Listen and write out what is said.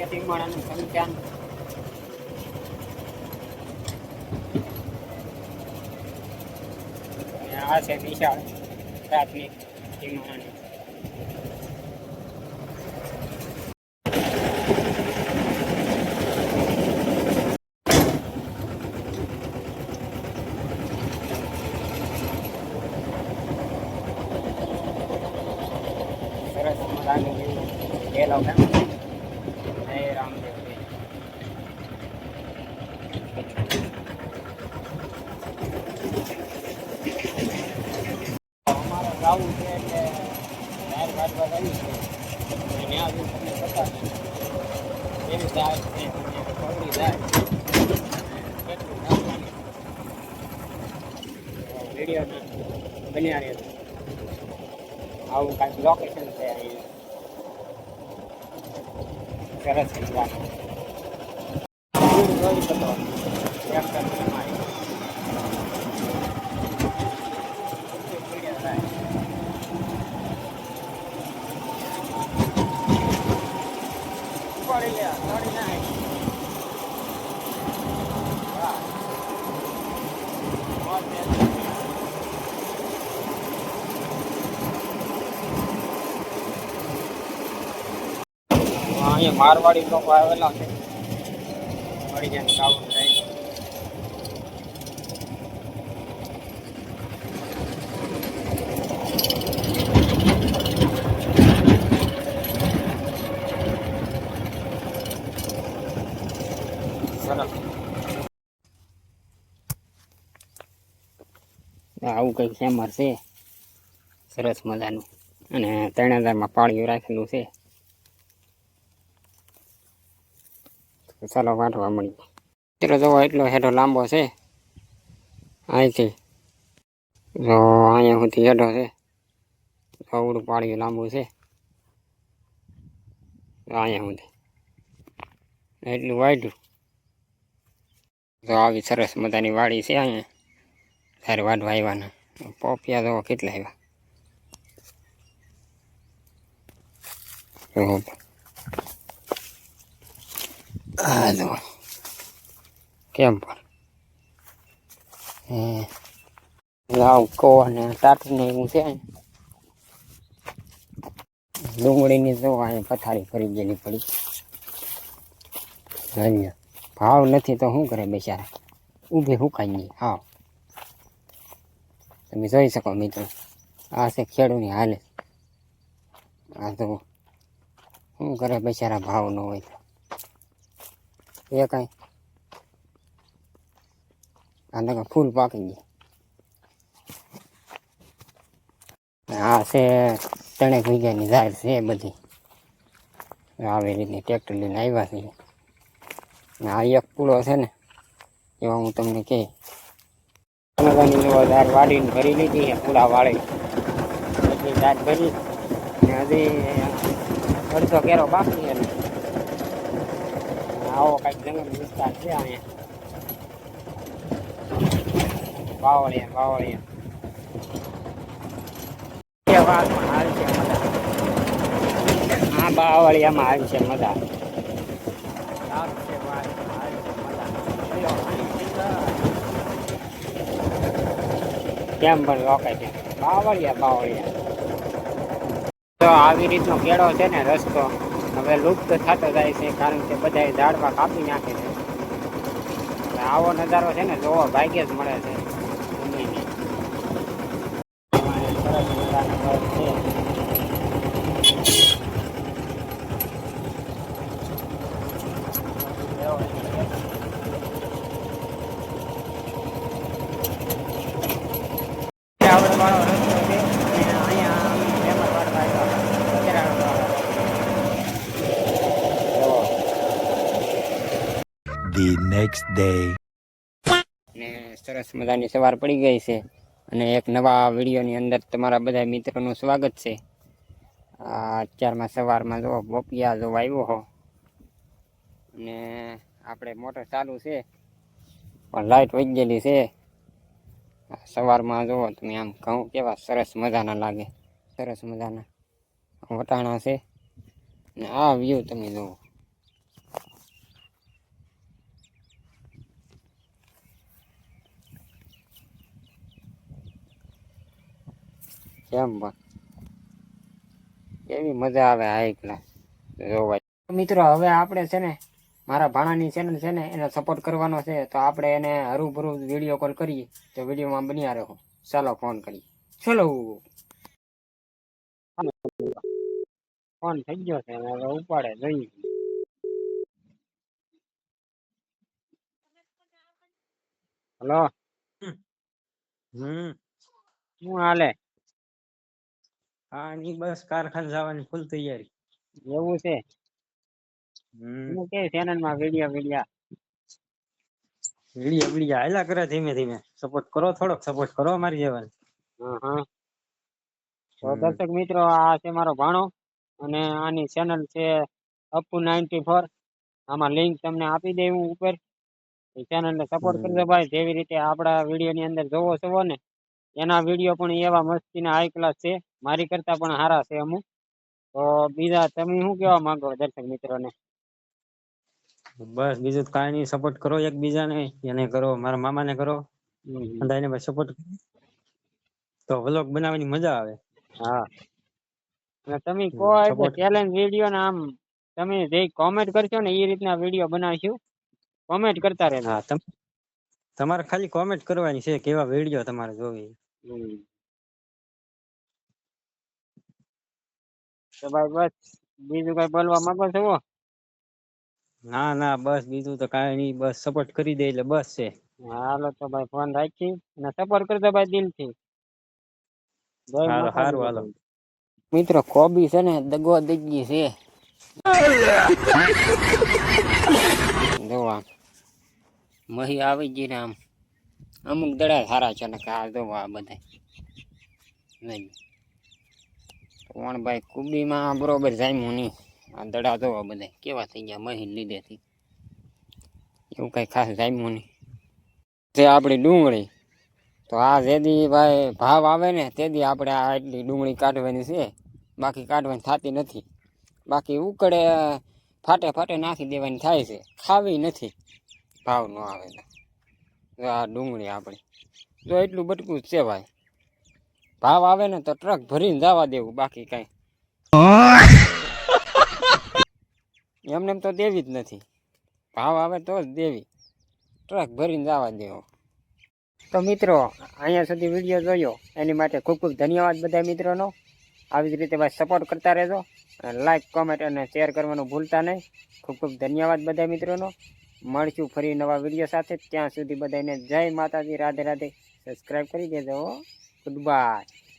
તો આ છે ટીમાણાનું સંચાન અને આ છે વિશાળ પ્રાથમિક ટીમાણાની સરસ મજાનું ગેલો કેમ જય રામદેવ જય. જાવું છે એટલે બહાર કાઢવા જવું છે. ત્યાં સુધી તમને બતાવીશ. કેવી જાય. છે અને પગડી જાય આવું કાંઈક લોકેશન છે અહીં સરસ ટ્રેક્ટર તમારી ઉપાડી લે દોડી નાખ વાહ મોજ છે. હા, અહીંયા મારવાડી લોકો આવેલા છે. મળી જાય ખાવું થાય આવું કંઈક ફેમસ છે. સરસ મજાનું. અને ત્રણ હજારમાં પાળીઓ રાખેલું છે. ચાલો વાંટવા મળી મિત્રો જોવો એટલો હેડો લાંબો છે. અહીંથી. જો અહીંયા સુધી હેડો છે. અવડું પાડ્યું લાંબુ છે. અહીંયા સુધી. એટલું વાઢ્યું તો આવી સરસ મજાની વાડી છે અહીંયા. ત્યારે વાઢવા આવ્યાના પોપિયા તો કેટલા આવ્યા કેમ પણ? લાવ કો ને ટાટું ને એવું છે ડુંગળીની જો અહીંયા પથારી ફરી ગયેલી પડી. અહીંયા. ભાવ નથી તો શું કરે બેચારા? ઊભી હુકાઈ ગઈ. હાવ તમે જોઈ શકો મિત્રો, આ છે ખેડૂની હાલે. આ તો શું કરે બેચારા ભાવ ન હોય તો? એ કાંઈ આ નકર ફૂલ પાકી ગઈ. આ છે ત્રણેક વીઘાની ઝાડ છે બધી. આવી રીતની ટ્રેક્ટર લઈને આવ્યા છે ને આ એક પૂળો છે ને, એવા હું તમને કહે. ટમેટાની જો વાડીને ભરી લીધી છે, પૂળા વાળી. એટલી ઝાડ ભરી ને હજી અડધો કેરો બાકી છે આવો કાંઈક જંગલ વિસ્તાર છે અહીંયા. બાવળિયા બાવળિયા એ હાલ છે મજા બાવળિયામાં આવી છે મજા કેમ પણ રોકાય છે? બાવળિયા બાવળિયા. તો આવી રીતનો કેળો છે ને રસ્તો, હવે લુપ્ત થતો જાય છે, કારણ કે બધા ઝાડવા કાપી નાખે છે. આવો નજારો છે ને જોવો, ભાગ્યે જ મળે છે ભૂમિની. સરસ મજાનો ઘર છે. આવડવાળો રસ્તો છે અને અહીંયા ફેમસ વાળવા આવ્યા બજારવાળા. જોવો. the next day. ને સરસ મજાની સવાર પડી ગઈ છે અને એક નવા વિડીયોની અંદર તમારા બધા મિત્રોનું સ્વાગત છે. અત્યારમાં સવારમાં જો બોપિયા જો આવ્યો હો. અને આપણે મોટર ચાલુ છે, પણ લાઇટ વહી ગયેલી છે. સવારમાં જુઓ તમે આમ ઘઉં કેવા સરસ મજાના લાગે. સરસ મજાના વટાણા છે. ને આ વ્યૂ તમે જુઓ. કેમ પણ. કેવી મજા આવે આ એકલા જોવા મિત્રો હવે આપણે છે ને મારા ભાણાની ચેનલ છે ને એને સપોર્ટ કરવાનો છે તો આપણે એને હરુભરું વીડિયો કોલ કરીએ તો વિડીયોમાં બન્યા રહો. ચાલો ફોન કરીએ. ચલો. ફોન થઈ ગયો છે હવે ઉપાડે જઈ. હલો? હમ. શું હાલે? હા ની બસ કારખાને જવાની ફૂલ તૈયારી. એવું છે? હમ. હું કે ચેનલમાં વિડિયા વિડિયા વિડિયા વિડિયા હાલ્યા કરે ધીમે ધીમે. સપોર્ટ કરો થોડોક સપોર્ટ કરો મારી જેવાને. હા તો દર્શક મિત્રો આ છે મારો ભાણો અને આની ચેનલ છે અપુ નાઇન્ટી ફોર. આમાં લિંક તમને આપી દે હું ઉપર. એ ચેનલ ને સપોર્ટ કરજો ભાઈ જેવી રીતે આપણા વીડિયો ની અંદર જોવો છો ને એના વીડિયો પણ એવા મસ્તી ના હાઈ ક્લાસ છે. મારી કરતા પણ સારા છે અમુક. તો બીજા તમે શું કેવા માંગો દર્શક મિત્રોને? બસ બીજું કાંઈ નહીં સપોર્ટ કરો એકબીજાને એને કરો મારા મામાને કરો. બધાને ભાઈ સપોર્ટ તો વ્લોગ બનાવવાની મજા આવે. હા. અને તમે કહો એટલે ચેલેન્જ વીડિયો ને આમ તમે જે કોમેન્ટ કરશો ને એ રીતના વીડિયો બનાવશું? કોમેન્ટ કરતા રહેજો. હા તમ તમારે ખાલી કોમેન્ટ કરવાની છે કેવા વીડિયો તમારે જોવી. ભાઈ બસ બીજું કઈ બોલવા માંગો છો? ના ના બસ બીજું તો કાંઈ નહીં બસ સપોર્ટ કરી દે એટલે બસ છે. હાલો તો ભાઈ ફોન રાખી અને સપોર્ટ કરજો ભાઈ દિલથી. હાલો, હારું, હાલો. મિત્રો કોબી છે ને દગો દગી છે. જો આમ મહી આવી ગઈ ને આમ. અમુક દડા સારા છે ને આ જો આ બધા નહીં. પણ ભાઈ કુબીમાં બરોબર જામ્યું નહીં. આ દડા જોવા બધા કેવા થઈ ગયા મહી લીધેથી. એવું કંઈ ખાસ જામ્યું નહીં. તે આપણી ડુંગળી, તો આ જેદી ભાઈ ભાવ આવે ને તેથી આપણે આ એટલી ડુંગળી કાઢવાની છે. બાકી કાઢવાની થતી નથી. બાકી ઉકળે, ફાટે ફાટે નાખી દેવાની થાય છે. ખાવી નથી. ભાવ ન આવે આ ડુંગળી આપણી. જો એટલું બટકું જ છે ભાઈ. ભાવ આવે ને તો ટ્રક ભરીને જવા દેવું બાકી કાંઈ. એમને એમ તો દેવી જ નથી. ભાવ આવે તો જ દેવી. ટ્રક ભરીને જવા દેવો. તો મિત્રો અહીંયા સુધી વીડિયો જોયો. એની માટે ખૂબ ખૂબ ધન્યવાદ બધા મિત્રોનો. આવી જ રીતે ભાઈ સપોર્ટ કરતા રહેજો. અને લાઈક કોમેન્ટ અને શેર કરવાનું ભૂલતા નહીં. ખૂબ ખૂબ ધન્યવાદ બધા મિત્રોનો. મળશું ફરી નવા વીડિયો સાથે. ત્યાં સુધી બધાને જય માતાજી. રાધે રાધે. સબસ્ક્રાઈબ કરી દેજો ગુડ બાય